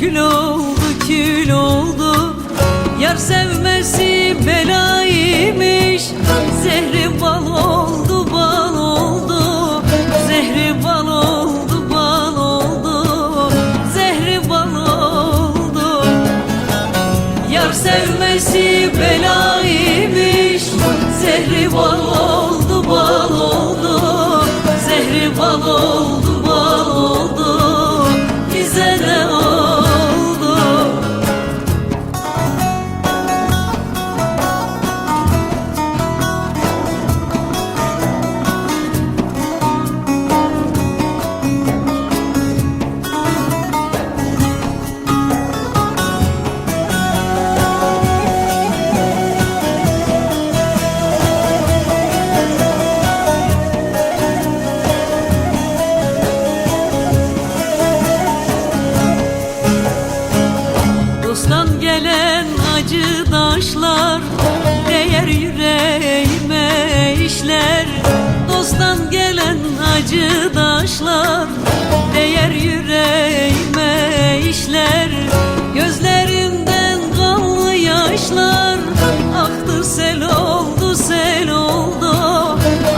kül oldu kül oldu. Yar sevmesi belaymış. Zehri bal oldu bal oldu. Zehri bal oldu bal oldu. Zehri bal oldu. Yar sevmesi belaymış. Zehri bal oldu bal oldu. Zehri bal oldu daşlar Değer yüreğime işler. Gözlerimden kanlı yaşlar. Aktı sel oldu sel oldu.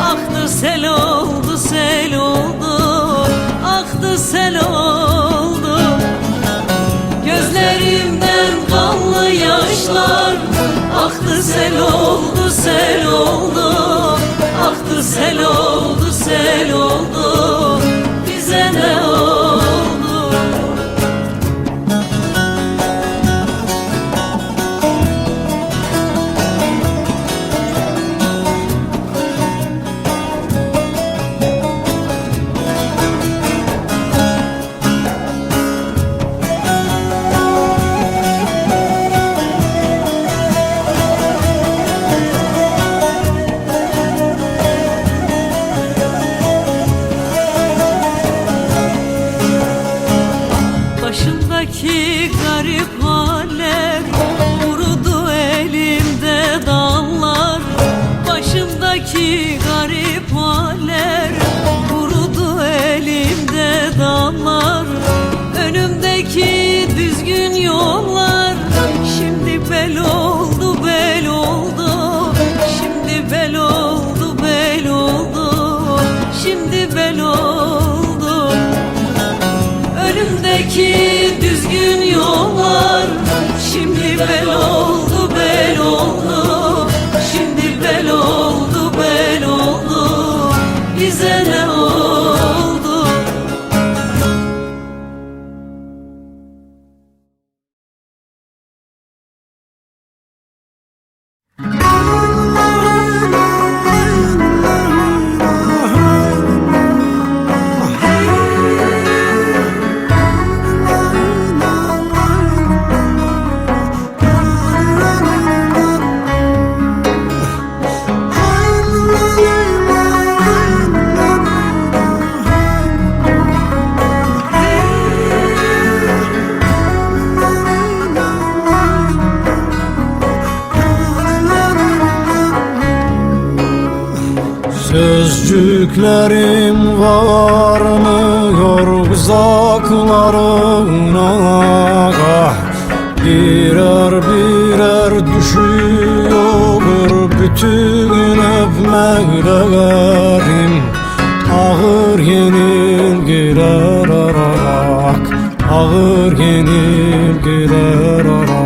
Aktı sel oldu sel oldu. Aktı sel oldu. Gözlerimden kanlı yaşlar. Aktı sel oldu sel oldu. Aktı sel oldu sel oldu Başımdaki garip Sözcüklerim varmıyor uzaklarına? Ah, Birer birer düşüyor bütün öpmeklerim Ağır yenilgiler ararak Ağır yenilgiler ararak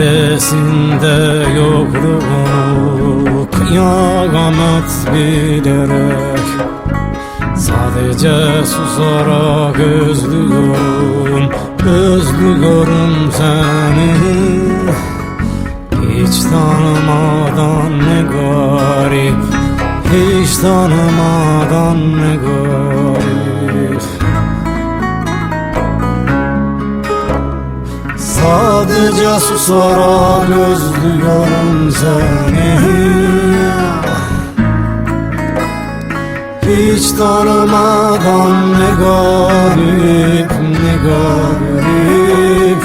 Adresinde yokluğunu kıyamet bilerek Sadece susarak özlüyorum, özlüyorum seni. Hiç tanımadan ne garip, hiç tanımadan ne garip Sadece susarak özlüyorum seni. Hiç tanımadan ne garip ne garip.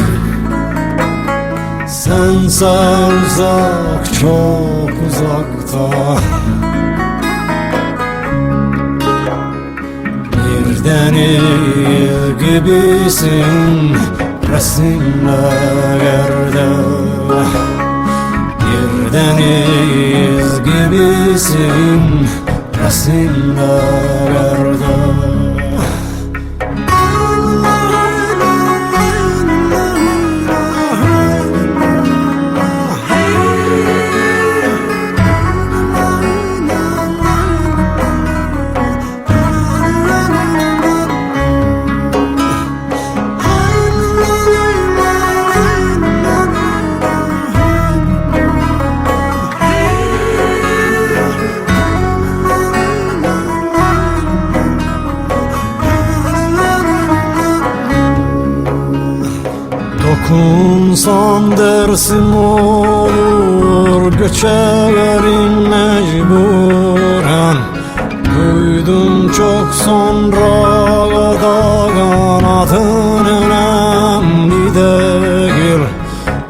Sensiz sen uzak çok uzakta. Bir deniz gibisin resimlerde Bir deniz gibisin. Resimlerde Dokunsam dersim olur Göçerim mecburen. Duydum çok sonra da kanadın önemli değil.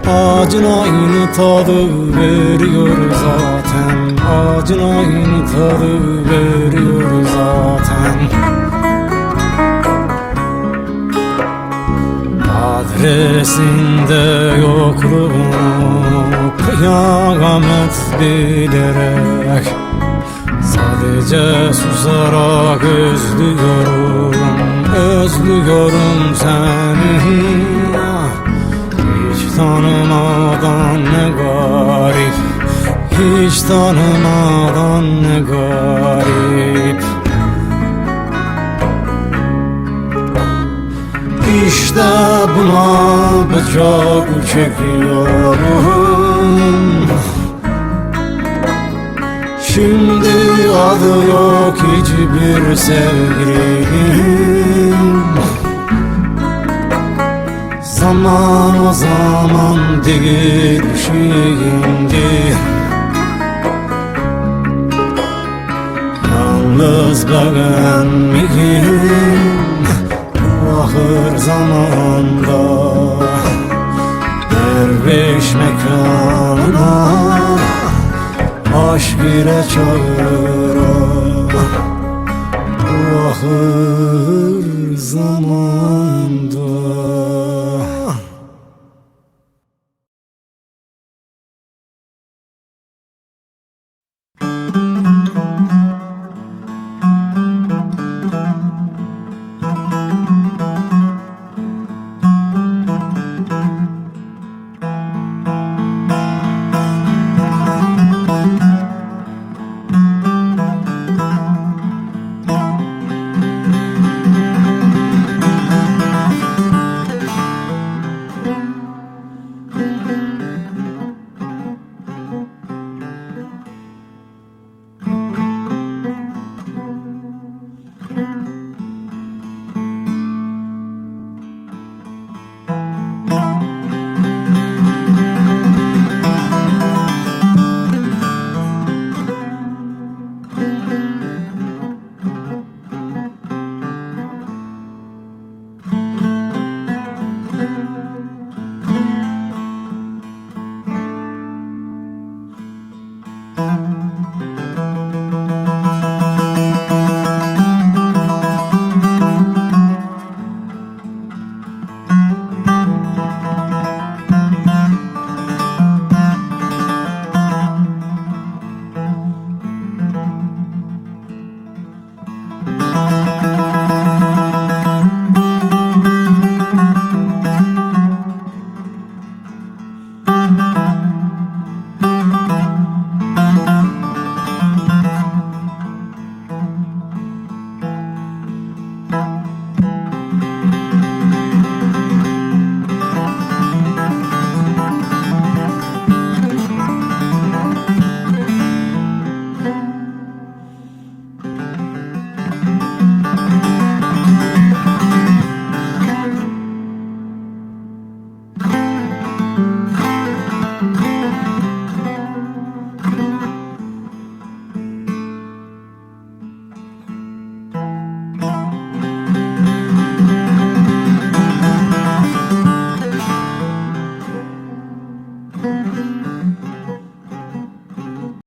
Acın aynı tadı veriyor zaten Acın aynı tadı veriyor Adresinde yokluğunu kıyamet bilerek Sadece susarak özlüyorum, özlüyorum seni. Hiç tanımadan ne garip, hiç tanımadan ne garip. İşte buna bıçak çekiyorum. Şimdi adı yok hiçbir sevgilim. Zaman o zaman değil şimdi. Yalnız ben miyim ahır zamanda Geliş mekanına Aşk ile çağıran Bu ahır zamanda.